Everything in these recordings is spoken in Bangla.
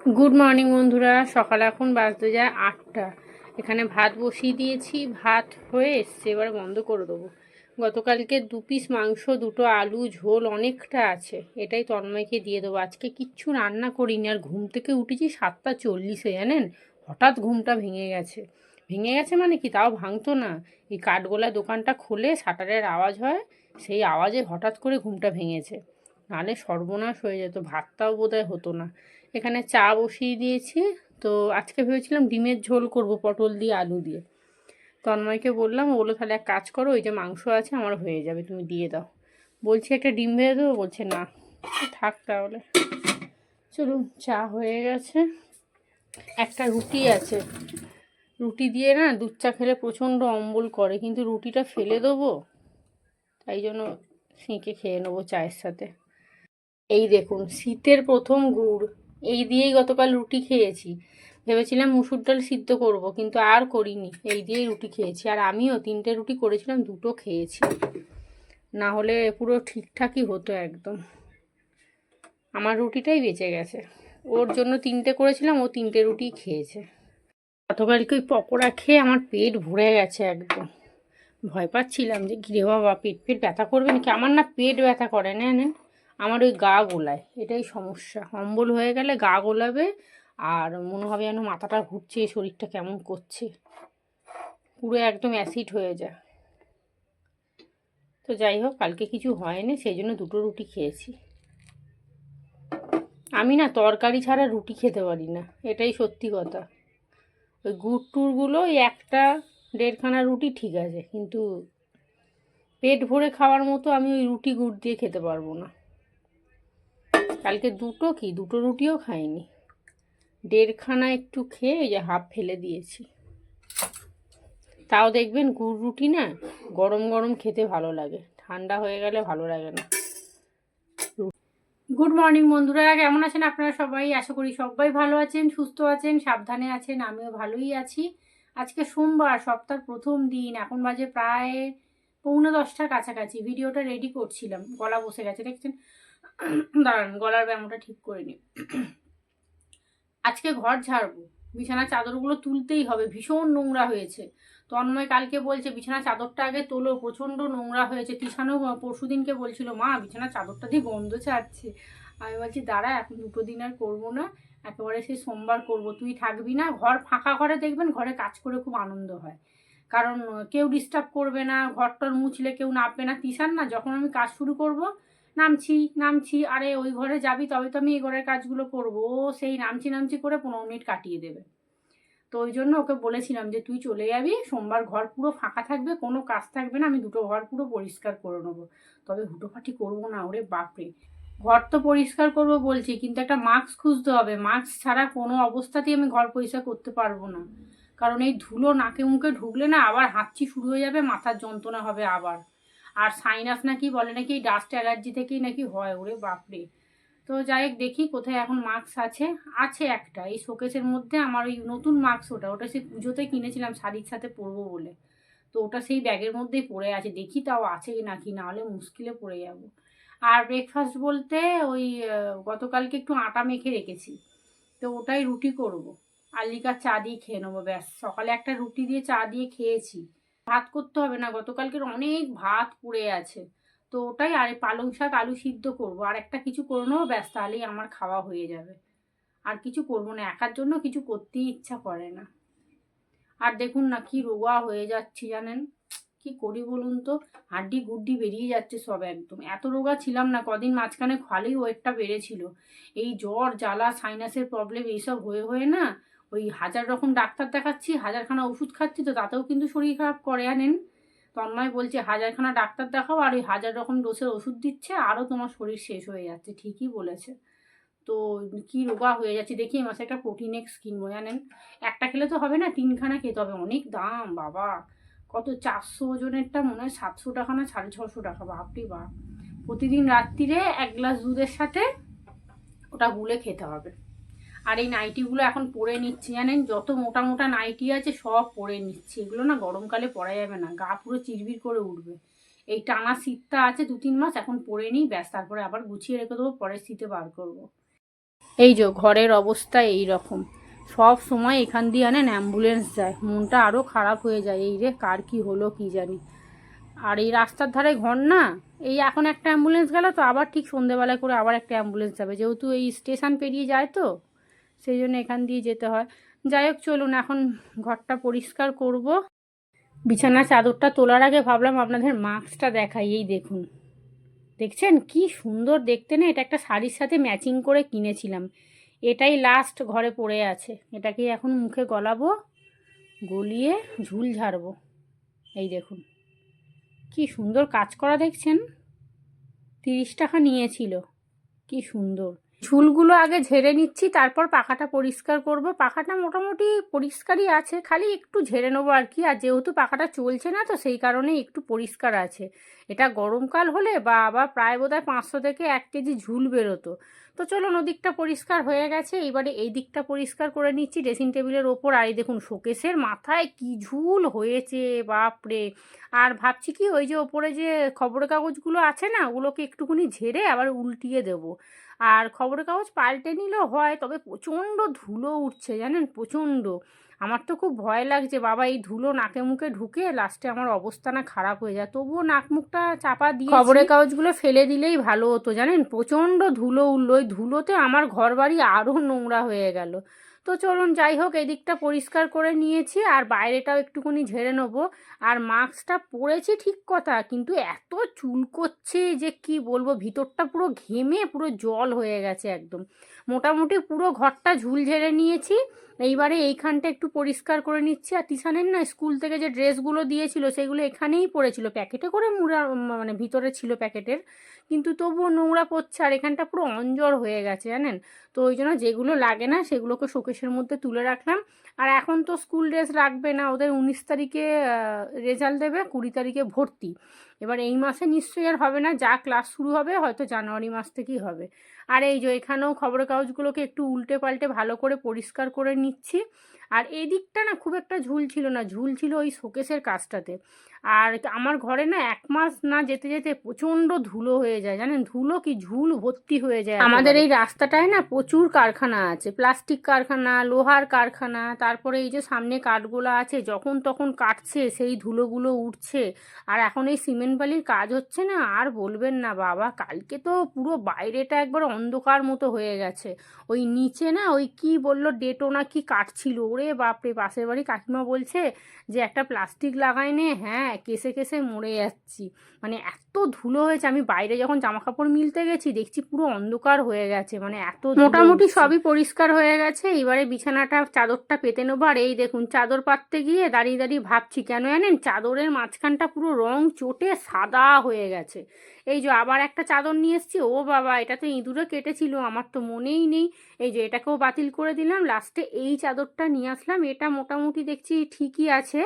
গুড মর্নিং বন্ধুরা। সকাল এখন বাজতে যায় আটটা। এখানে ভাত বসিয়ে দিয়েছি। ভাত হয়ে এসছে। এবার বন্ধ করে দেবো। গতকালকে দু পিস মাংস, দুটো আলু, ঝোল অনেকটা আছে। এটাই তন্ময়কে দিয়ে দেবো। আজকে কিচ্ছু রান্না করিনি। আর ঘুম থেকে উঠেছি সাতটা চল্লিশে, জানেন? হঠাৎ ঘুমটা ভেঙে গেছে। ভেঙে গেছে মানে কি? তাও ভাঙতো না। এই কাঠগোলা দোকানটা খুলে শাটারের আওয়াজ হয়, সেই আওয়াজে হঠাৎ করে ঘুমটা ভেঙেছে। নাহলে সর্বনাশ হয়ে যেত। ভাতটাও বোধহয় হতো না। এখানে চা বসিয়ে দিয়েছি। তো আজকে ভেবেছিলাম ডিমের ঝোল করব, পটল দিয়ে আলু দিয়ে। তন্ময়কে বললাম, ও বলল, তাহলে এক কাজ করো, ওই যে মাংস আছে আমার হয়ে যাবে, তুমি দিয়ে দাও। বলছি, একটা ডিম ভেজে দেবো? বলছে, না। থাক তাহলে। চলুন চা হয়ে গেছে। একটা রুটি আছে। রুটি দিয়ে না দুধ চা খেলে প্রচণ্ড অম্বল করে, কিন্তু রুটিটা ফেলে দেবো, তাই জন্য সিঁকে খেয়ে নেব চায়ের সাথে। এই দেখুন, শীতের প্রথম গুড়। এই দিয়েই গতকাল রুটি খেয়েছি। ভেবেছিলাম মুসুর ডাল সিদ্ধ করব, কিন্তু আর করিনি। এই দিয়েই রুটি খেয়েছি। আর আমিও তিনটে রুটি করেছিলাম, দুটো খেয়েছি। না হলে পুরো ঠিকঠাকই হতো একদম। আমার রুটিটাই বেঁচে গেছে। ওর জন্য তিনটে করেছিলাম, ও তিনটে রুটি খেয়েছে। গতকালকে ওই পকোড়া খেয়ে আমার পেট ভরে গেছে একদম। ভয় পাচ্ছিলাম যে, ঘিরে বাবা পেট পেট ব্যথা করবে নাকি? আমার না পেট ব্যথা করে না আমার ওই গা গোলায়, এটাই সমস্যা। অম্বল হয়ে গেলে গা গোলাবে আর মনে হবে যেন মাথাটা ঘুরছে, শরীরটা কেমন করছে। পুরো একদম অ্যাসিড হয়ে যায়। তো যাই হোক, কালকে কিছু হয়নি, সেই জন্য দুটো রুটি খেয়েছি। আমি না তরকারি ছাড়া রুটি খেতে পারি না, এটাই সত্যি কথা। ওই গুড় টুরগুলো ওই একটা দেড়খানা রুটি ঠিক আছে, কিন্তু পেট ভরে খাওয়ার মতো আমি ওই রুটি গুড় দিয়ে খেতে পারব না। কালকে দুটো কি? দুটো রুটিও খাইনি। দেড়খানা একটু খেয়ে ওই যে হাফ ফেলে দিয়েছি। তাও দেখবেন গুড় রুটি না, গরম গরম খেতে ভালো লাগে। ঠান্ডা হয়ে গেলে ভালো লাগে না। গুড মর্নিং বন্ধুরা, কেমন আছেন আপনারা সবাই? আশা করি সবাই ভালো আছেন, সুস্থ আছেন, সাবধানে আছেন, আমিও ভালোই আছি। আজকে সোমবার, সপ্তাহের প্রথম দিন, এখন বাজে প্রায় পৌনে দশটার কাছাকাছি। ভিডিওটা রেডি করছিলাম, গলা বসে গেছে, দেখছেন? দাঁড়ান, গলার ব্যায়ামটা ঠিক করে নিই। আজকে ঘর ঝাড়বো। বিছানার চাদরগুলো তুলতেই হবে, ভীষণ নোংরা হয়েছে। তন্ময় কালকে বলছে, বিছানা চাদরটা আগে তোলো, প্রচণ্ড নোংরা হয়েছে। তিশানও পরশু দিনকে বলছিল, মা বিছানার চাদরটা দিয়ে গন্ধ ছাড়ছে। আমি বলছি, দাঁড়া, এখন দুটো দিন আর করব না, একেবারে সেই সোমবার করব। তুই থাকবি না, ঘর ফাঁকা ঘরে দেখবেন ঘরে কাজ করে খুব আনন্দ হয়। কারণ কেউ ডিস্টার্ব করবে না, ঘরটর মুছলে কেউ নামবে না। তিসান না, যখন আমি কাজ শুরু করব নামছি নামছি, আরে ওই ঘরে যাবি তবে তো আমি এই ঘরের কাজগুলো করব। ও সেই নামছি নামছি করে পনেরো মিনিট কাটিয়ে দেবে। তো ওই জন্য ওকে বলেছিলাম যে তুই চলে যাবি, সোমবার ঘর পুরো ফাঁকা থাকবে, কোনো কাজ থাকবে না, আমি দুটো ঘর পুরো পরিষ্কার করে নেব। তবে হুটোপাটি করব না, ওরে বাপরে। ঘর তো পরিষ্কার করব বলছি, কিন্তু একটা মাস্ক খুঁজতে হবে। মাস্ক ছাড়া কোনো অবস্থাতেই আমি ঘর পরিষ্কার করতে পারব না। কারণ এই ধুলো নাকে মুখে ঢুকলে না আবার হাঁচি শুরু হয়ে যাবে, মাথার যন্ত্রণা হবে আবার। আর সাইনাস নাকি বলে নাকি ডাস্ট অ্যালার্জি থেকেই নাকি হয়, ওরে বাপরে। তো যাই হোক, দেখি কোথায় এখন মাস্ক আছে। আছে একটা, এই শোকেসের মধ্যে আমার ওই নতুন মাস্ক ওটা ওটা সে পুজোতে কিনেছিলাম, শাড়ির সাথে পরবো বলে। তো ওটা সেই ব্যাগের মধ্যেই পড়ে আছে, দেখি তাও আছে কি নাকি নাহলে মুশকিলে পড়ে যাব। আর ব্রেকফাস্ট বলতে ওই গতকালকে একটু আটা মেখে রেখেছি। তো ওটাই রুটি করব। আর লিকার চা দিয়ে খেয়ে নেব, ব্যাস। সকালে একটা রুটি দিয়ে চা দিয়ে খেয়েছি। ভাত করতে হবে না, গতকালকের অনেক ভাত পড়ে আছে। তো ওটাই আর পালং শাক আলু সিদ্ধ করব। আর একটা কিছু করে নেব, ব্যাস, তাহলেই আমার খাওয়া হয়ে যাবে। আর কিছু করব না, একার জন্য কিছু করতেই ইচ্ছা করে না। আর দেখুন না, কি রোগা হয়ে যাচ্ছি, জানেন? কি করি বলুন তো? হাড্ডি গুড্ডি বেরিয়ে যাচ্ছে সব একদম। এত রোগা ছিলাম না, কদিন মাঝখানে খালি ওয়েটটা বেড়েছিল। এই জ্বর, জ্বালা সাইনাসের প্রবলেম এইসব হয়ে হয়ে না ওই হাজার রকম ডাক্তার দেখাচ্ছি, হাজারখানা ওষুধ খাচ্ছি, তো তাতেও কিন্তু শরীর খারাপ, করে আনেন। তন্ময় বলছে, হাজারখানা ডাক্তার দেখাও, আর ওই হাজার রকম ডোসের ওষুধ দিচ্ছে, আরও তোমার শরীর শেষ হয়ে যাচ্ছে, ঠিকই বলেছে। তো কি রোগা হয়ে যাচ্ছে, দেখি মাসে একটা প্রোটিন এক্স কিনবো, জানেন? একটা খেলে তো হবে না, তিনখানা খেতে হবে, অনেক দাম, বাবা। কত চারশো ওজনেরটা মনে হয়, সাতশো টাকা না, সাড়ে ছশো টাকা, বাপরি বাপ। প্রতিদিন রাত্রিরে এক গ্লাস দুধের সাথে ওটা গুলে খেতে হবে। আর এই নাইটিগুলো এখন পরে নিচ্ছি, জানেন? যত মোটা মোটা নাইটি আছে সব পরে নিচ্ছি। এগুলো না গরমকালে পরা যাবে না, গা পুরো চিরবির করে উঠবে। এই টানা শীতটা আছে দু তিন মাস, এখন পরে নিই, ব্যাস, তারপরে আবার গুছিয়ে রেখে দেবো, পরের শীতে বার করব। এই যে ঘরের অবস্থা এই রকম সব সময় এখান দিয়ে আনেন অ্যাম্বুলেন্স যায়। মনটা আরও খারাপ হয়ে যায়, এই রে, কার কি হলো কি জানি। আর এই রাস্তার ধারে ঘর না, এই এখন একটা অ্যাম্বুলেন্স গেল তো, আবার ঠিক সন্ধেবেলায় করে আবার একটা অ্যাম্বুলেন্স যাবে। যেহেতু এই স্টেশন পেরিয়ে যায় তো সেই জন্য এখান দিয়ে যেতে হয়। যাই হোক, চলুন, এখন ঘরটা পরিষ্কার করব। বিছানার চাদরটা তোলার আগে ভাবলাম আপনাদের মাস্কটা দেখাই এই দেখুন। দেখছেন? কি সুন্দর দেখতে না, এটা একটা শাড়ির সাথে ম্যাচিং করে কিনেছিলাম। এটাই লাস্ট ঘরে পড়ে আছে। এটাকে এখন মুখে গলাবো, গলিয়ে ঝুল ঝাড়বো। এই দেখুন। কি সুন্দর কাজ করা দেখছেন? তিরিশ টাকা নিয়েছিল। কি সুন্দর। ঝুলগুলো আগে ঝেড়ে নিচ্ছি, তারপর পাখাটা পরিষ্কার করব। পাখাটা মোটামুটি পরিষ্কারই আছে, খালি একটু ঝেড়ে নেব আর কি। আর যেহেতু পাখাটা চলছে না, তো সেই কারণে একটু পরিষ্কার আছে। এটা গরমকাল হলে বা আবার প্রায় বোধহয় পাঁচশো থেকে এক কেজি ঝুল বেরোতো। তো চলুন ওদিকটা পরিষ্কার হয়ে গেছে এবারে এই দিকটা পরিষ্কার করে নিচ্ছি ড্রেসিং টেবিলের ওপর। আর এই দেখুন, শোকেসের মাথায় কি ঝুল হয়েছে, বাপরে! আর ভাবছি কি, ওই যে ওপরে যে খবরের কাগজগুলো আছে না, ওগুলোকে একটুখানি ঝেড়ে আবার উল্টিয়ে দেবো। আর খবরের কাগজ পাল্টে নিলেও হয়, তবে প্রচণ্ড ধুলো উঠছে জানেন, প্রচণ্ড। আমার তো খুব ভয় লাগছে, বাবা এই ধুলো নাকে মুখে ঢুকে লাস্টে আমার অবস্থা না খারাপ হয়ে যায়। তবুও নাক মুখটা চাপা দিয়ে খবরের কাগজগুলো ফেলে দিলেই ভালো হতো জানেন, প্রচণ্ড ধুলো উঠল, ওই ধুলোতে আমার ঘর বাড়ি আরও নোংরা হয়ে গেল। তো চলুন যাই হোক, এদিকটা পরিষ্কার করে নিয়েছি আর বাইরেটাও একটুখানি ঝেড়ে নেব। আর মাস্কটা পরেছি ঠিক কথা, কিন্তু এত চুল করছে যে কি বলব, ভিতরটা পুরো ঘেমে, পুরো জল হয়ে গেছে একদম। মোটামুটি পুরো ঘরটা ঝুল ঝেড়ে নিয়েছি। এইবারে এইখানটা একটু পরিষ্কার করে নিচ্ছি। আর তিশানের না স্কুল থেকে যে ড্রেসগুলো দিয়েছিল, সেগুলো এখানেই পড়েছিল। প্যাকেটে করে মুড়া মানে ভিতরে ছিল প্যাকেটের। কিন্তু তবুও নোংরা পড়ছে আর এখানটা পুরো অঞ্জর হয়ে গেছে, জানেন? তো ওই জন্য যেগুলো লাগে না, সেগুলোকে শোকেশের মধ্যে তুলে রাখলাম। আর এখন তো স্কুল ড্রেস রাখবে না, ওদের উনিশ তারিখে রেজাল্ট দেবে, কুড়ি তারিখে ভর্তি। এবার এই মাসে নিশ্চয়ই আর হবে না, যা ক্লাস শুরু হবে হয়তো জানুয়ারি মাস থেকেই হবে। আর এই যে এখানেও খবরের কাগজগুলোকে একটু উল্টে পাল্টে ভালো করে পরিষ্কার করে নিচ্ছি। আর এই দিকটা না খুব একটা ঝুল ছিল না ঝুল ছিল ওই শোকেসের কাজটাতে। আর আমার ঘরে না এক মাস না যেতে যেতে প্রচণ্ড ধুলো হয়ে যায় জানেন? ধুলো কি ঝুল ভর্তি হয়ে যায় আমাদের এই রাস্তাটায় না প্রচুর কারখানা আছে প্লাস্টিক কারখানা লোহার কারখানা তারপরে এই যে সামনে কাঠগুলো আছে যখন তখন কাটছে সেই ধুলোগুলো উঠছে। আর এখন এই সিমেন্ট বালির কাজ হচ্ছে না আর বলবেন না বাবা কালকে তো পুরো বাইরেটা একবার অন্ধকার মতো হয়ে গেছে। ওই নিচে না ওই কি বলল ডেটো না কি কাটছিল ওরে বাপরে পাশের বাড়ি কাকিমা বলছে যে একটা প্লাস্টিক লাগাই নে হ্যাঁ কেসে কেসে মরে যাচ্ছি। মানে এত ধুলো হয়েছে আমি বাইরে যখন জামা কাপড় মিলতে গেছি দেখছি পুরো অন্ধকার হয়ে গেছে মানে এত মোটামুটি সবই পরিষ্কার হয়ে গেছে এবারে বিছানাটা চাদরটা পেতে নেব আর এই দেখুন চাদর পাততে গিয়ে দাঁড়িয়ে দাঁড়িয়ে ভাবছি কেন জানেন? চাদরের মাঝখানটা পুরো রং চটে সাদা হয়ে গেছে। এই যে আবার একটা চাদর নিয়ে এসেছি, ও বাবা, এটা তো ইঁদুরে কেটেছিল, আমার তো মনেই নেই। এই যে এটাকেও বাতিল করে দিলাম, লাস্টে এই চাদরটা নিয়ে আসলাম, এটা মোটামুটি দেখছি ঠিকই আছে,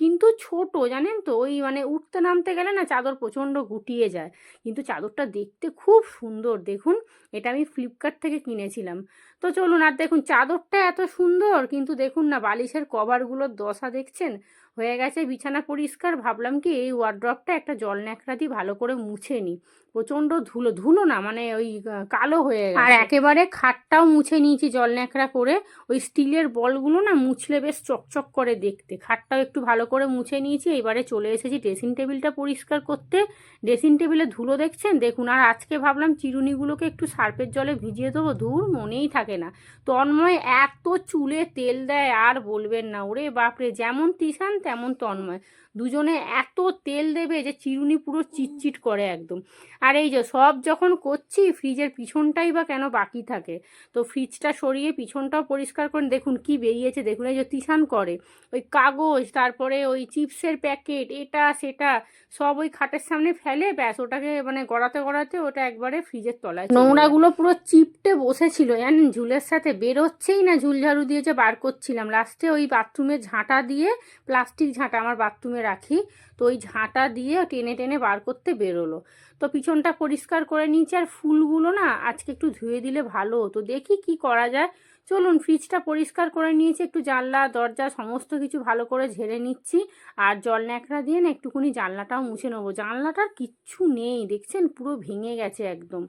কিন্তু ছোট, জানেন তো, ওই মানে উঠতে নামতে গেলে না চাদর প্রচণ্ড গুটিয়ে যায়। কিন্তু চাদরটা দেখতে খুব সুন্দর, দেখুন, এটা আমি ফ্লিপকার্ট থেকে কিনেছিলাম। তো চলুন, আর দেখুন, চাদরটা এত সুন্দর, কিন্তু দেখুন না, বালিশের কভারগুলোর দশা দেখছেন? হয়ে গেছে, বিছানা পরিষ্কার, ভাবলাম কি, এই ওয়ার্ড্রপটা একটা জল ন্যাকড়া দিয়ে ভালো করে মুছে নিই প্রচণ্ড ধুলো ধুলো না মানে ওই কালো হয়ে গেছে। আর একেবারে খাটটাও মুছে নিয়েছি জল ন্যাকড়া করে। ওই স্টিলের বলগুলো না, মুছলে বেশ চকচক করে দেখতে। খাটটাও একটু ভালো করে মুছে নিয়েছি, এবারে চলে এসেছি ড্রেসিং টেবিলটা পরিষ্কার করতে। ড্রেসিং টেবিলে ধুলো দেখছেন? দেখুন, আর আজকে ভাবলাম চিরুনিগুলোকে একটু সার্পের জলে ভিজিয়ে দেবো। ধুর, মনেই থাকে না। তন্ময় এত চুলে তেল দেয় আর বলবেন না, ওরে বাপরে, যেমন তিসান তেমন তন্ময়। দুজনে এত তেল দেবে যে চিরুনি পুরো চিটচিট করে একদম। আর এই যে সব যখন করছি, ফ্রিজের পিছনটাই বা কেন বাকি থাকে? তো ফ্রিজটা সরিয়ে পিছনটাও পরিষ্কার করে, দেখুন কি বেরিয়েছে, দেখুন এই যে তিসান করে। ওই কাগজ, তারপরে ওই চিপসের প্যাকেট, এটা, সেটা, সব ওই খাটের সামনে ফেলে, ব্যাস, ওটাকে মানে গড়াতে গড়াতে ওটা একবারে ফ্রিজের তলায় নোংরাগুলো পুরো চিপটে বসেছিল, জানেন, ঝুলের সাথে। বেরোচ্ছেই না ঝুলঝাড়ু দিয়ে যে বার করছিলাম। লাস্টে ওই বাথরুমের ঝাঁটা দিয়ে, প্লাস্টিক ঝাঁটা, আমার বাথরুমে রাখি। তো ওই ঝাঁটা দিয়ে টেনে টেনে বার করতে বেরোলো। তো পিছনটা পরিষ্কার করে নিয়েছি আর ফুলগুলো না আজকে একটু ধুয়ে দিলে ভালো হতো। দেখি কি করা যায়। চলুন ফ্রিজটা পরিষ্কার করে নিয়েছি, একটু জানলা, দরজা সমস্ত কিছু ভালো করে ঝেড়ে নিচ্ছি আর জল ন্যাকড়া দিয়ে না একটুখানি জানলাটাও মুছে নেব। জানলাটার কিচ্ছু নেই, দেখছেন? পুরো ভেঙে গেছে একদম।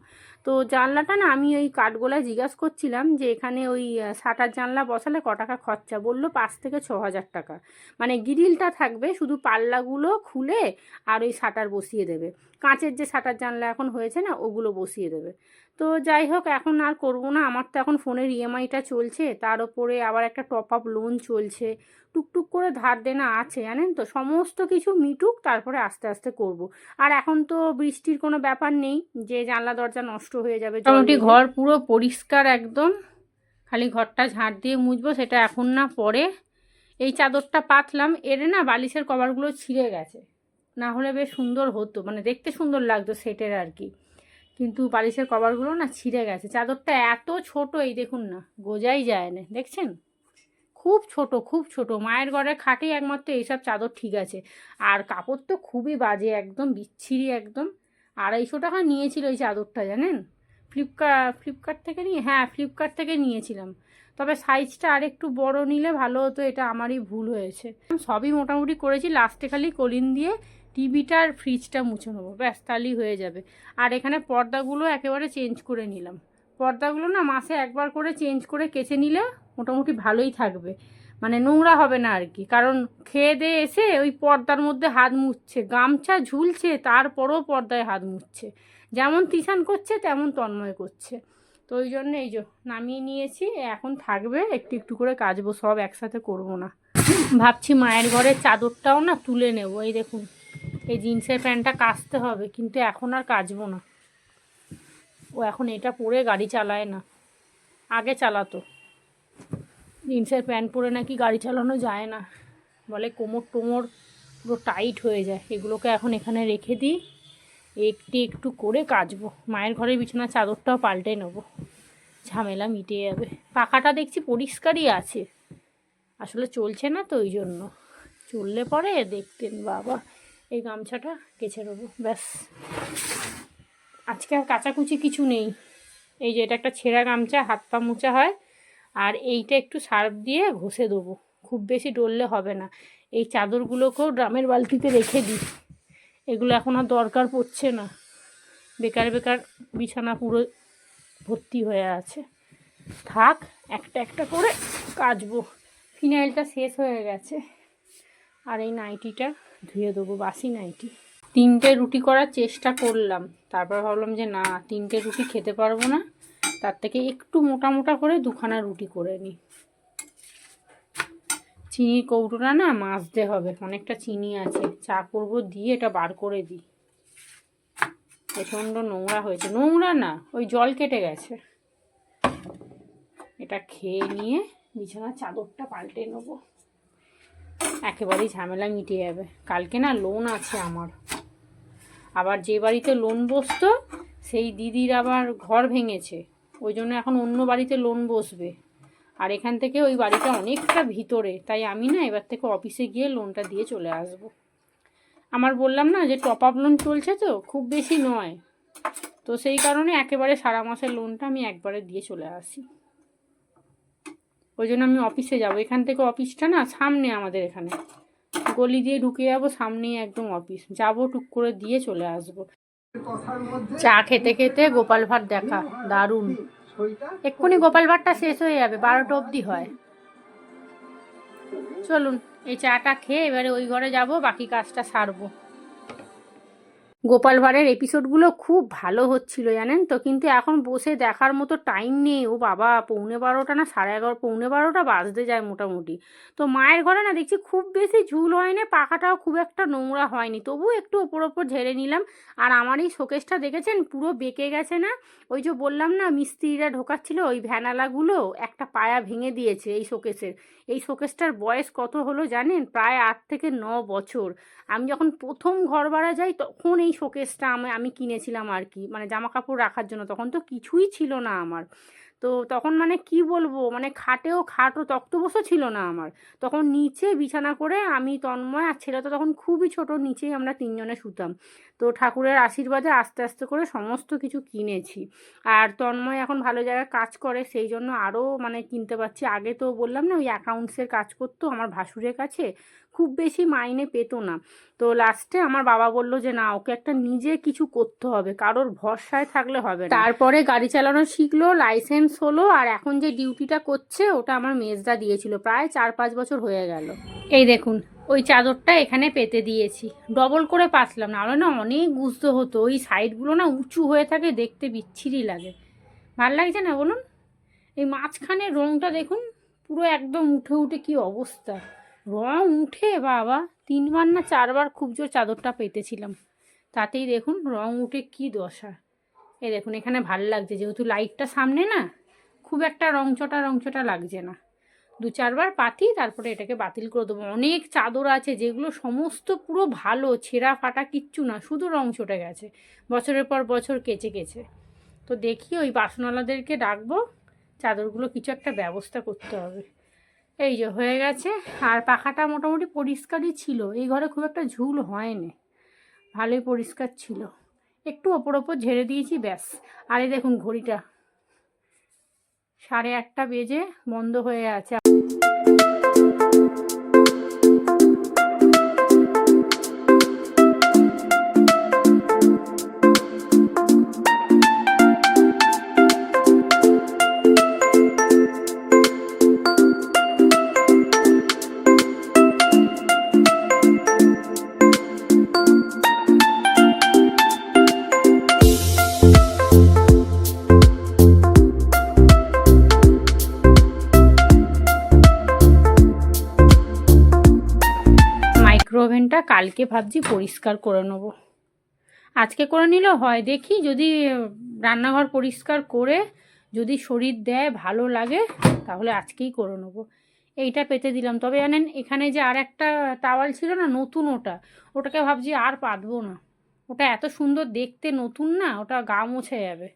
তো জানলাটা না আমি ওই কাঠগোলায় জিজ্ঞাসা করছিলাম যে এখানে ওই শাটার জানলা বসালে ক টাকা খরচা? বলল পাঁচ থেকে ছ হাজার টাকা। মানে গ্রিলটা থাকবে, শুধু পাল্লাগুলো খুলে আর ওই শাটার বসিয়ে দেবে। কাঁচের যে শাটার জানলা এখন হয়েছে না, ওগুলো বসিয়ে দেবে। তো যাই হোক এখন আর করব না। আমার তো এখন ফোনের ইএমআইটা চলছে। তার ওপরে আবার একটা টপ আপ লোন চলছে। টুকটুক করে ধার দেনা আছে জানেন তো? সমস্ত কিছু মিটুক তারপরে আস্তে আস্তে করব। আর এখন তো বৃষ্টির কোনো ব্যাপার নেই। যে জানলা দরজা নষ্ট হয়ে যাবে মোটামুটি ঘর পুরো পরিষ্কার একদম। খালি ঘরটা ঝাঁট দিয়ে মুছবো সেটা এখন না পরে। এই চাদরটা পাতলাম। এর না বালিশের কভারগুলো ছিঁড়ে গেছে। না হলে বেশ সুন্দর হতো। মানে দেখতে সুন্দর লাগতো সেটের আর কি। কিন্তু বালিশের কভারগুলো না ছিঁড়ে গেছে। চাদরটা এত ছোট, এই দেখুন না, গোজাই যায় না, দেখছেন? খুব ছোট খুব ছোট, মায়ের ঘরে খাটেই একমাত্র এইসব চাদর ঠিক আছে। আর কাপড় তো খুবই বাজে, একদম বিচ্ছিরি, একদম। আড়াইশো টাকা নিয়েছিল এই চাদরটা, জানেন? ফ্লিপকার্ট ফ্লিপকার্ট থেকে নিয়ে হ্যাঁ ফ্লিপকার্ট থেকে নিয়েছিলাম। তবে সাইজটা আর একটু বড় নিলে ভালো হতো, এটা আমারই ভুল হয়েছে। সবই মোটামুটি করেছি, লাস্টে খালি কলিন দিয়ে টিভিটা আর ফ্রিজটা মুছে নেব, ব্যাস, তাহলেই হয়ে যাবে। আর এখানে পর্দাগুলো একেবারে চেঞ্জ করে নিলাম। পর্দাগুলো না মাসে একবার করে চেঞ্জ করে কেচে নিলে মোটামুটি ভালোই থাকবে। মানে নোংরা হবে না আর কি। কারণ খেয়ে দিয়ে এসে ওই পর্দার মধ্যে হাত মুছছে, গামছা ঝুলছে, তারপরও পর্দায় হাত মুছছে। যেমন তিসান করছে, তেমন তন্ময় করছে। তো ওই জন্য এই যে নামিয়ে নিয়েছি, এখন থাকবে, একটু একটু করে কাচবো, সব একসাথে করব না। ভাবছি মায়ের ঘরের চাদরটাও না তুলে নেব, এই দেখুন। এই জিন্সের প্যান্টটা কাচতে হবে, কিন্তু এখন আর কাচবো না। ও এখন এটা পরে গাড়ি চালায় না। আগে চালাতো। জিন্সের প্যান্ট পরে নাকি গাড়ি চালানো যায় না। বলে কোমর টোমর পুরো টাইট হয়ে যায়। এগুলোকে এখন এখানে রেখে দিই। একটু একটু করে কাচবো। মায়ের ঘরের বিছানার চাদরটাও পাল্টে নেব। ঝামেলা মিটে যাবে। পাখাটা দেখছি পরিষ্কারই আছে। আসলে চলছে না তো ওই জন্য। চললে পরে দেখতেন বাবা। এই গামছাটা কেচে নেব, ব্যাস। আজকে আর কাচাকুচি কিছু নেই। এই যে এটা একটা ছেঁড়া গামছা, হাত পা মোচা হয়, আর এইটা একটু সার্ফ দিয়ে ঘষে দেবো। খুব বেশি ডললে হবে না। এই চাদরগুলোকেও ড্রামের বালতিতে রেখে দিই। এগুলো এখন আর দরকার পড়ছে না। বেকার বেকার বিছানা পুরো ভর্তি হয়ে আছে। থাক, একটা একটা করে কাচবো। ফিনাইলটা শেষ হয়ে গেছে। আর এই নাইটিটা ধুয়ে দেবো, বাসি নাইটি তিনটে রুটি করার চেষ্টা করলাম। তারপর ভাবলাম যে না, তিনটে রুটি খেতে পারব না। তার থেকে একটু মোটা মোটা করে দুখানা রুটি করে নিই। চিনির কৌটোটা না মাজতে হবে, অনেকটা চিনি আছে। চা করব দিয়ে এটা বার করে দিই। প্রচণ্ড নোংরা হয়েছে। নোংরা না, ওই জল কেটে গেছে। এটা খেয়ে নিয়ে বিছানার চাদরটা পাল্টে নেব। একেবারেই ঝামেলা মিটে যাবে। কালকে না লোন আছে আমার। আবার যে বাড়িতে লোন বসতো, সেই দিদির আবার ঘর ভেঙেছে। ওই জন্য এখন অন্য বাড়িতে লোন বসবে। আর এখান থেকে ওই বাড়িটা অনেকটা ভিতরে। তাই আমি না এবার থেকে অফিসে গিয়ে লোনটা দিয়ে চলে আসব। আমার বললাম না যে টপ আপ লোন চলছে তো, খুব বেশি নয়। তো সেই কারণে একেবারে সারা মাসের লোনটা আমি একবারে দিয়ে চলে আসি। ওই জন্য আমি অফিসে যাব। এখান থেকে অফিসটা না সামনে আমাদের এখানে। গলি দিয়ে ঢুকে যাব, সামনেই একদম অফিস যাব টুক করে দিয়ে চলে আসব। চা খেতে খেতে গোপাল ভাট দেখা, দারুণ। এক্ষুনি গোপাল ভাটটা শেষ হয়ে যাবে, বারোটা অবধি হয়। চলুন, এই চাটা খেয়ে এবারে ওই ঘরে যাব, বাকি কাজটা সারবো। গোপাল ভাঁড়ের এপিসোডগুলো খুব ভালো হচ্ছিল, জানেন তো? কিন্তু এখন বসে দেখার মতো টাইম নেই। ও বাবা, পৌনে বারোটা না, সাড়ে এগারো, পৌনে বারোটা বাজতে যায় মোটামুটি। তো মায়ের ঘরে না দেখছি খুব বেশি ঝুল হয়নি, পাখাটাও খুব একটা নোংরা হয়নি। তবু একটু ওপর ওপর ঝেড়ে নিলাম। আর আমার এই শোকেসটা দেখেছেন? পুরো বেঁকে গেছে না? ওই যে বললাম না, মিস্ত্রিরা ঢোকাচ্ছিল ওই ভ্যানালাগুলো, একটা পায়া ভেঙে দিয়েছে এই শোকেসের এই শোকেসটার বয়স কত হলো জানেন? প্রায় আট থেকে ন বছর। আমি যখন প্রথম ঘর ভাড়া যাই, তখন এই শোকেসটা আমি আমি কিনেছিলাম আর কি। মানে জামা কাপড় রাখার জন্য। তখন তো কিছুই ছিল না আমার। তো তখন মানে কি বলব? মানে খাটেও খাটও তক্তবসও ছিল না আমার। তখন নিচে বিছানা করে আমি তন্ময় আর ছেলে তো তখন খুবই ছোট, নিচেই আমরা তিনজনে শুতাম। তো ঠাকুরের আশীর্বাদে আস্তে আস্তে করে সমস্ত কিছু কিনেছি। আর তন্ময় এখন ভালো জায়গায় কাজ করে, সেই জন্য আরও মানে কিনতে পারছি। আগে তো বললাম না, ওই অ্যাকাউন্টসের কাজ করতো, আমার ভাসুরের কাছে। খুব বেশি মাইনে পেতো না। তো লাস্টে আমার বাবা বলল যে, না, ওকে একটা নিজে কিছু করতে হবে, কারোর ভরসায় থাকলে হবে তারপরে গাড়ি চালানো শিখলো লাইসেন্স হলো, আর এখন যে ডিউটিটা করছে, ওটা আমার মেজদা দিয়েছিল। প্রায় চার পাঁচ বছর হয়ে গেল। এই দেখুন, ওই চাদরটা এখানে পেতে দিয়েছি। ডবল করে পাতলাম না না অনেক গুছতে হতো। ওই সাইডগুলো না উঁচু হয়ে থাকে, দেখতে বিচ্ছিরি লাগে। ভালো লাগছে না বলুন? এই মাঝখানে রংটা দেখুন, পুরো একদম উঠে উঠে কি অবস্থা। রং উঠে, বাবা। তিনবার না চারবার খুব জোর চাদরটা পেতেছিলাম। তাতেই দেখুন রং উঠে কি দশা। এ দেখুন, এখানে ভালো লাগছে। যেহেতু লাইটটা সামনে না, খুব একটা রংচটা রংচটা লাগছে না। দু চারবার পাতি, তারপরে এটাকে বাতিল করে দেবো। অনেক চাদর আছে, যেগুলো সমস্ত পুরো ভালো, ছেঁড়া ফাটা কিচ্ছু না, শুধু রং চটে গেছে। বছরের পর বছর কেচে কেচে। তো দেখি ওই বাসনওয়ালাদেরকে ডাকবো, চাদরগুলো কিছু একটা ব্যবস্থা করতে হবে। এই যে হয়ে গেছে। আর পাখাটা মোটামুটি পরিষ্কারই ছিল। এই ঘরে খুব একটা ঝুল হয়নি। ভালোই পরিষ্কার ছিল। একটু ওপর ওপর ঝেড়ে দিয়েছি, ব্যাস। আরে দেখুন ঘড়িটা। সাড়ে আটটা বেজে বন্ধ হয়ে আছে। কালকে ভাবছি পরিষ্কার করে নেব। আজকে করে নিলেও হয়। দেখি যদি, রান্নাঘর পরিষ্কার করে যদি শরীর দেয়, ভালো লাগে, তাহলে আজকেই করে নেব। এইটা পেতে দিলাম। তবে জানেন, এখানে যে আর একটা টাওয়াল ছিল না, নতুন ওটা, ওটাকে ভাবছি আর পাতবো না। ওটা এত সুন্দর দেখতে নতুন না, ওটা গা মুছে যাবে।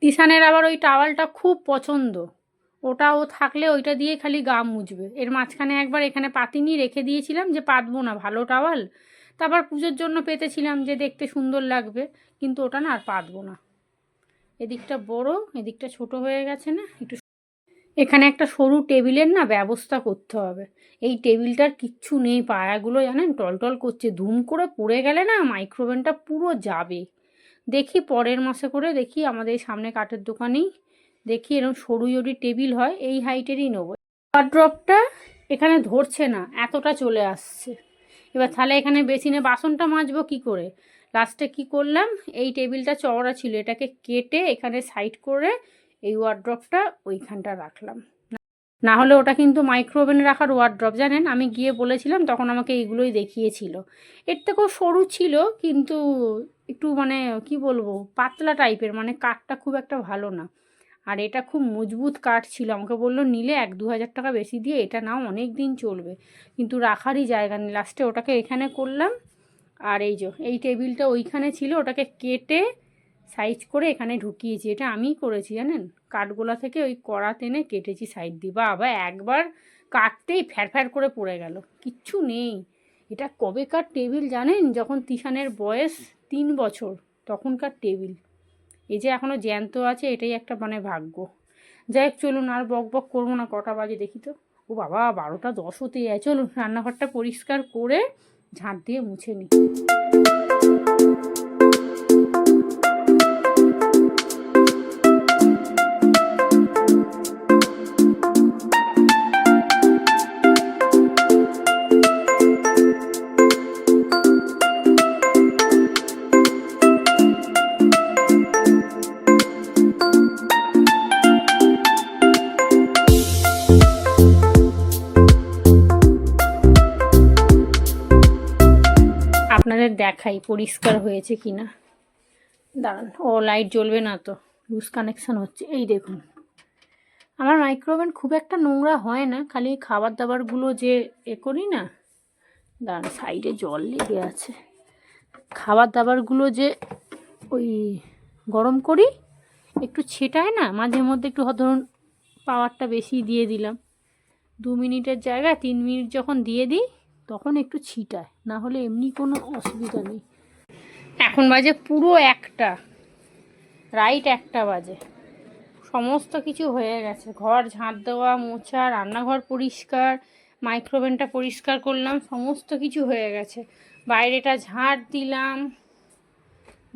তিশানের আবার ওই টাওয়ালটা খুব পছন্দ। ওটা ও থাকলে ওইটা দিয়ে খালি গা মুছবে এর মাঝখানে একবার এখানে পাতিনি রেখে দিয়েছিলাম যে পাতবো না, ভালো টাওয়াল। তারপর পুজোর জন্য পেতেছিলাম যে দেখতে সুন্দর লাগবে, কিন্তু ওটা না আর পাতবো না। এদিকটা বড়, এদিকটা ছোট হয়ে গেছে না, একটু এখানে একটা সরু টেবিলের না ব্যবস্থা করতে হবে। এই টেবিলটার কিচ্ছু নেই, পায়াগুলো জানেন, টলটল করছে, ধুম করে পড়ে গেলে না মাইক্রোওভেনটা পুরো যাবে। দেখি পরের মাসে করে দেখি, আমাদের সামনে কাঠের দোকানেই দেখি এরকম সরু যদি টেবিল হয়, এই হাইটেরই নেব। ড্রপটা এখানে ধরছে না, এতটা চলে আসছে। এবার তাহলে এখানে বেসিনে বাসনটা মাজবো কি করে? লাস্টে কি করলাম? এই টেবিলটা চওড়া ছিল, এটাকে কেটে এখানে সাইড করে এই ওয়ার্ড্রপটা ওইখানটা রাখলাম। না হলে ওটা কিন্তু মাইক্রোওভেনে রাখার ওয়ার্ড্রপ জানেন? আমি গিয়ে বলেছিলাম, তখন আমাকে এইগুলোই দেখিয়েছিল। এর থেকেও সরু ছিল, কিন্তু একটু মানে কি বলব, পাতলা টাইপের মানে কাঠটা খুব একটা ভালো না। আর এটা খুব মজবুত কাঠ ছিল। আমাকে বলল, নিলে এক দু হাজার টাকা বেশি দিয়ে এটা নাও, অনেক দিন চলবে। কিন্তু রাখারই জায়গা নেই। লাস্টে ওটাকে এখানে করলাম, আর এই যে, এই টেবিলটা ওইখানে ছিল, ওটাকে কেটে সাইজ করে এখানে ঢুকিয়েছি। এটা আমিই করেছি, জানেন? কাঠগোলা থেকে ওই কড়া টেনে কেটেছি সাইড দিয়ে। বা আবার একবার কাটতেই ফ্যার করে পড়ে গেল। কিচ্ছু নেই। এটা কবেকার টেবিল জানেন? যখন তিশানের বয়স তিন বছর, তখনকার টেবিল। এই যে এখনও জ্যান্ত আছে, এটাই একটা মানে ভাগ্য। যাই হোক, চলুন আর বক বক করব না, কটা বাজে দেখি তো। ও বাবা, বারোটা দশ হতে যায়। চলুন, রান্নাঘরটা পরিষ্কার করে ঝাঁট দিয়ে মুছে নিই। আপনাদের দেখাই পরিষ্কার হয়েছে কি না দাঁড়ান, ও লাইট জ্বলবে না তো লুজ কানেকশান হচ্ছে। এই দেখুন, আমার মাইক্রোওভেন খুব একটা নোংরা হয় না, খালি খাবার দাবারগুলো যে এ করি না, দাঁড়ান সাইডে জল লেগে আছে। খাবার দাবারগুলো যে ওই গরম করি, একটু ছেটায় না, মাঝে মধ্যে একটু ধরুন পাওয়ারটা বেশি দিয়ে দিলাম। দু মিনিটের জায়গায় তিন মিনিট যখন দিয়ে দিই তখন একটু ছিটায়, না হলে এমনি কোনো অসুবিধা নেই। এখন বাজে পুরো একটা, রাইট একটা বাজে। সমস্ত কিছু হয়ে গেছে, ঘর ঝাঁট দেওয়া, মোছা, রান্নাঘর পরিষ্কার, মাইক্রোওভেনটা পরিষ্কার করলাম, সমস্ত কিছু হয়ে গেছে। বাইরেটা ঝাঁট দিলাম।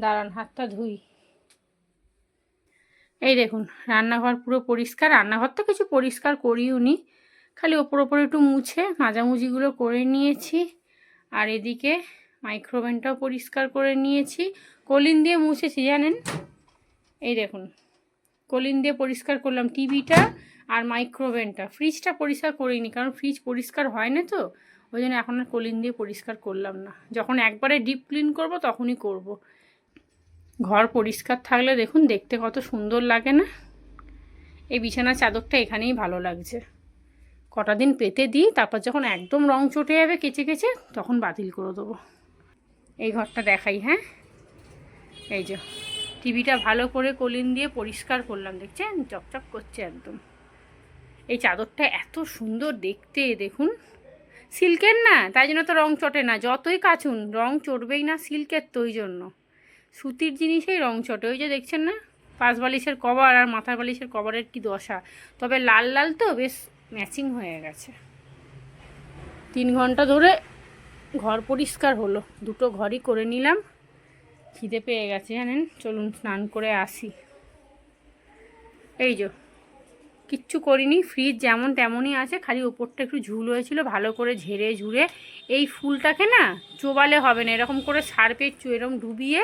দাঁড়ান, হাতটা ধুই। এই দেখুন, রান্নাঘর পুরো পরিষ্কার, রান্নাঘর তো কিছু পরিষ্কার করিও নি খালি ওপর ওপর একটু মুছে মাজামুজিগুলো করে নিয়েছি আর এদিকে মাইক্রোওভেনটাও পরিষ্কার করে নিয়েছি। কলিন দিয়ে মুছেছি, জানেন? এই দেখুন, কলিন দিয়ে পরিষ্কার করলাম টিভিটা আর মাইক্রোওভেনটা। ফ্রিজটা পরিষ্কার করিনি, কারণ ফ্রিজ পরিষ্কার হয় না তো, ওই জন্য এখন আর কলিন দিয়ে পরিষ্কার করলাম না। যখন একবারে ডিপ ক্লিন করব তখনই করব। ঘর পরিষ্কার থাকলে দেখুন, দেখতে কত সুন্দর লাগে না? এই বিছানার চাদরটা এখানেই ভালো লাগছে। কটা দিন পেতে দিই, তারপর যখন একদম রং চটে যাবে কেচে কেচে, তখন বাতিল করে দেবো। এই ঘরটা দেখাই হ্যাঁ? এই যে, টিভিটা ভালো করে কলিন দিয়ে পরিষ্কার করলাম, দেখছেন? চকচক করছে একদম। এই চাদরটা এত সুন্দর দেখতে, দেখুন। সিল্কের না, তাই জন্য তো রং চটে না। যতই কাচুন, রং চটবেই না সিল্কের তো, ওই জন্য। সুতির জিনিসেই রং চটে, ওই যে দেখছেন না? পাশ বালিশের কভার আর মাথার বালিশের কভারের কি দশা। তবে লাল লাল তো, বেশ ম্যাচিং হয়ে গেছে। তিন ঘণ্টা ধরে ঘর পরিষ্কার হলো। দুটো ঘরই করে নিলাম। খিদে পেয়ে গেছে জানেন? চলুন স্নান করে আসি। এই যে, কিচ্ছু করিনি। ফ্রিজ যেমন তেমনই আছে, খালি ওপরটা একটু ঝুল হয়েছিল, ভালো করে ঝেড়ে ঝুড়ে। এই ফুলটাকে না চোবালে হবে না, এরকম করে সার্পের চু এরকম ডুবিয়ে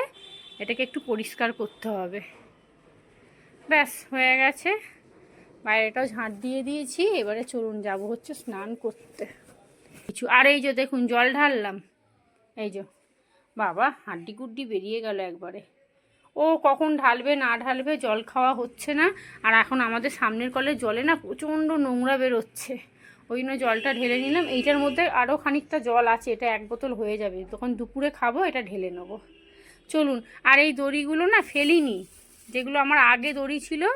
এটাকে একটু পরিষ্কার করতে হবে। ব্যাস, হয়ে গেছে। বাইরেটাও ঝাঁট দিয়ে দিয়েছি, এবারে চলুন যাব হচ্ছে স্নান করতে। কিছু আর এই যে দেখুন, জল ঢাললাম। এই যে, বাবা, হাড্ডি গুড্ডি বেরিয়ে গেল একবারে। ও কখন ঢালবে, না ঢালবে, জল খাওয়া হচ্ছে না। আর এখন আমাদের সামনের কলের জলে না প্রচণ্ড নোংরা বেরোচ্ছে। ওই জন্য জলটা ঢেলে নিলাম। এইটার মধ্যে আরও খানিকটা জল আছে, এটা এক বোতল হয়ে যাবে। তখন দুপুরে খাব, এটা ঢেলে নেব। চলুন, আর এই দড়িগুলো না ফেলিনি। যেগুলো আমার আগে দড়ি ছিল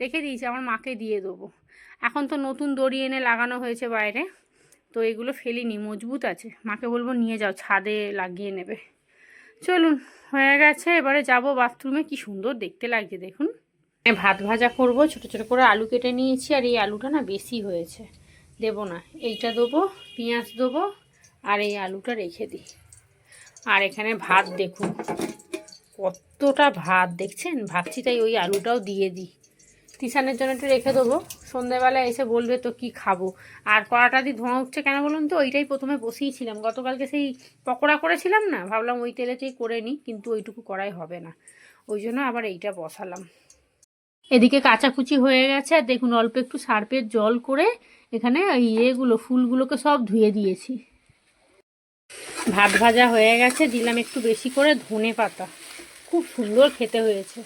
রেখে দিয়েছি, আমার মাকে দিয়ে দেবো। এখন তো নতুন দড়ি এনে লাগানো হয়েছে বাইরে, তো এগুলো ফেলিনি, মজবুত আছে। মাকে বলব নিয়ে যাও, ছাদে লাগিয়ে নেবে। চলুন, হয়ে গেছে, এবারে যাব বাথরুমে কি সুন্দর দেখতে লাগছে, দেখুন। ভাত ভাজা করব, ছোট ছোট করে আলু কেটে নিয়েছি, আর এই আলুটা না বেশি হয়েছে। দেবো না, এইটা দেবো, পেঁয়াজ দেবো, আর এই আলুটা রেখে দিই। আর এখানে ভাত দেখুন, কতটা ভাত, দেখছেন? ভাবছি তাই ওই আলুটাও দিয়ে দিই। তিসানের জন্য একটু রেখে দেবো। সন্ধ্যেবেলা এসে বলবে তো কি খাব। আর কড়াটা দিয়ে ধোঁয়া উঠছে কেন বলুন তো? ওইটাই প্রথমে বসিয়েছিলাম। গতকালকে সেই পকোড়া করেছিলাম না? ভাবলাম ওই তেলেতেই করে নিই, কিন্তু ওইটুকু করাই হবে না। ওই জন্য আবার এইটা বসালাম। এদিকে কাচাকুচি হয়ে গেছে। আর দেখুন, অল্প একটু সার্পের জল করে এখানে ইয়েগুলো, ফুলগুলোকে সব ধুয়ে দিয়েছি। ভাত ভাজা হয়ে গেছে। দিলাম একটু বেশি করে ধনে পাতা খুব সুন্দর খেতে হয়েছে।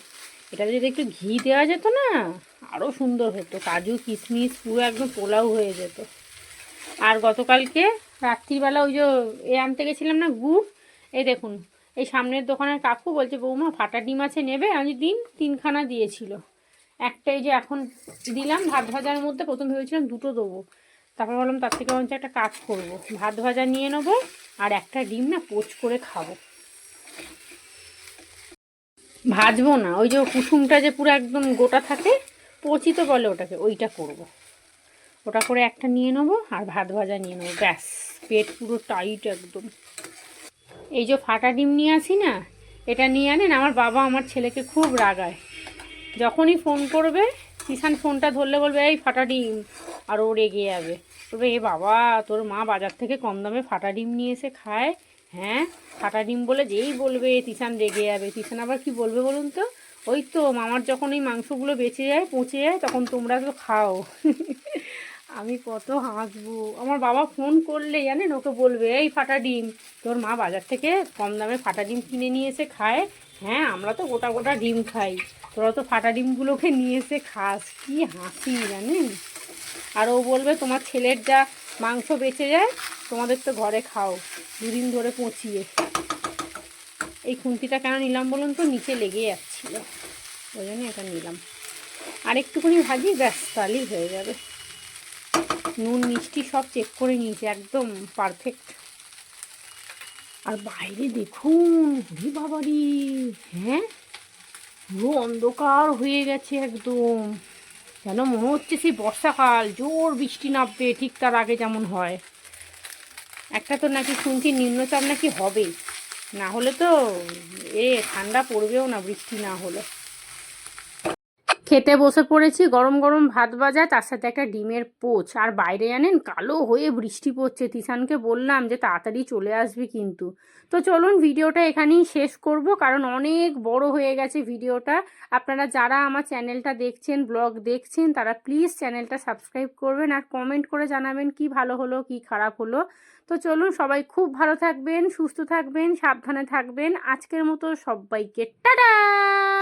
এটা যদি একটু ঘি দেওয়া যেত না আরও সুন্দর হতো। কাজু, কিশমিশ, পুরো একদম পোলাও হয়ে যেত। আর গতকালকে রাত্রিবেলা ওই যে এ আনতে গেছিলাম না গুড়, এই দেখুন, এই সামনের দোকানের কাকু বলছে, বৌমা, ফাটা ডিম আছে, নেবে? আমি দিন তিনখানা দিয়েছিল। একটা এই যে এখন দিলাম, ভাত ভাজার মধ্যে প্রথম ভেবেছিলাম দুটো দেবো। তারপর বললাম তার থেকে বরঞ্চ একটা কাজ করব। ভাত ভাজা নিয়ে নেব আর একটা ডিম না পোচ করে খাব। ভাজবো না। ওই যে কুসুমটা যে পুরো একদম গোটা থাকে পচিত বলে ওটাকে, ওইটা করব। ওটা করে একটা নিয়ে নেব আর ভাত ভাজা নিয়ে নেব। ব্যাস, পেট পুরো টাইট একদম। এই যে ফাটা ডিম নিয়ে আসি না, এটা নিয়ে আনেন, আমার বাবা আমার ছেলেকে খুব রাগায়। যখনই ফোন করবে কিষান ফোনটা ধরলে বলবে, এই ফাটা ডিম। আর ও রেগে যাবে। বলবে, এ বাবা, তোর মা বাজার থেকে কম দামে ফাটা ডিম নিয়ে এসে খায় হ্যাঁ? ফাটা ডিম বলে যেই বলবে তিসান রেগে যাবে। তিসান আবার কি বলবে বলুন তো? ওই তো মামার যখন এই মাংসগুলো বেঁচে যায়, পচে যায়, তখন তোমরা তো খাও। আমি কত হাসবো। আমার বাবা ফোন করলে, জানেন? ওকে বলবে, এই ফাটা ডিম। তোর মা বাজার থেকে কম দামে ফাটা ডিম কিনে নিয়ে এসে খায়। হ্যাঁ আমরা তো গোটা গোটা ডিম খাই। তোরা তো ফাটা ডিমগুলোকে নিয়ে এসে খাস। কি হাসি, জানেন? আর ও বলবে, তোমার ছেলের যা মাংস বেঁচে যায়, তোমাদের তো ঘরে খাও। দুদিন ধরে পচিয়ে। এই খুন্তিটা কেন নিলাম বলুন তো? নিচে লেগে যাচ্ছিল। ওই জন্য এটা নিলাম। আর একটুখানি ভাজি, ব্যাস, তাহলেই হয়ে যাবে। নুন, মিষ্টি সব চেক করে নিয়েছি, একদম পারফেক্ট আর বাইরে দেখুন রে বাবারি হ্যাঁ? অন্ধকার হয়ে গেছে একদম। যেন মনে হচ্ছে সেই বর্ষাকাল, জোর বৃষ্টি নামবে, ঠিক তার আগে যেমন হয়। একটা তো নাকি শুনছি নিম্নচাপ নাকি হবে না হলে তো, এ ঠান্ডা পড়বেও না বৃষ্টি না হলে। খেতে বসে পড়েছি, গরম গরম ভাত ভাজা, তার সাথে একটা ডিমের পোচ। আর বাইরে জানেন, কালো হয়ে বৃষ্টি পড়ছে। তিশানকে বললাম যে, তাড়াতাড়ি চলে আসবি কিন্তু। তো চলুন, ভিডিওটা এখানেই শেষ করব, কারণ অনেক বড় হয়ে গেছে ভিডিওটা। আপনারা যারা আমার চ্যানেলটা দেখছেন, ব্লগ দেখছেন, তারা প্লিজ চ্যানেলটা সাবস্ক্রাইব করবেন আর কমেন্ট করে জানাবেন কি ভালো হলো, কি খারাপ হলো। তো চলুন, সবাই খুব ভালো থাকবেন, সুস্থ থাকবেন, সাবধানে থাকবেন। আজকের মতো সবাইকে, টাটা!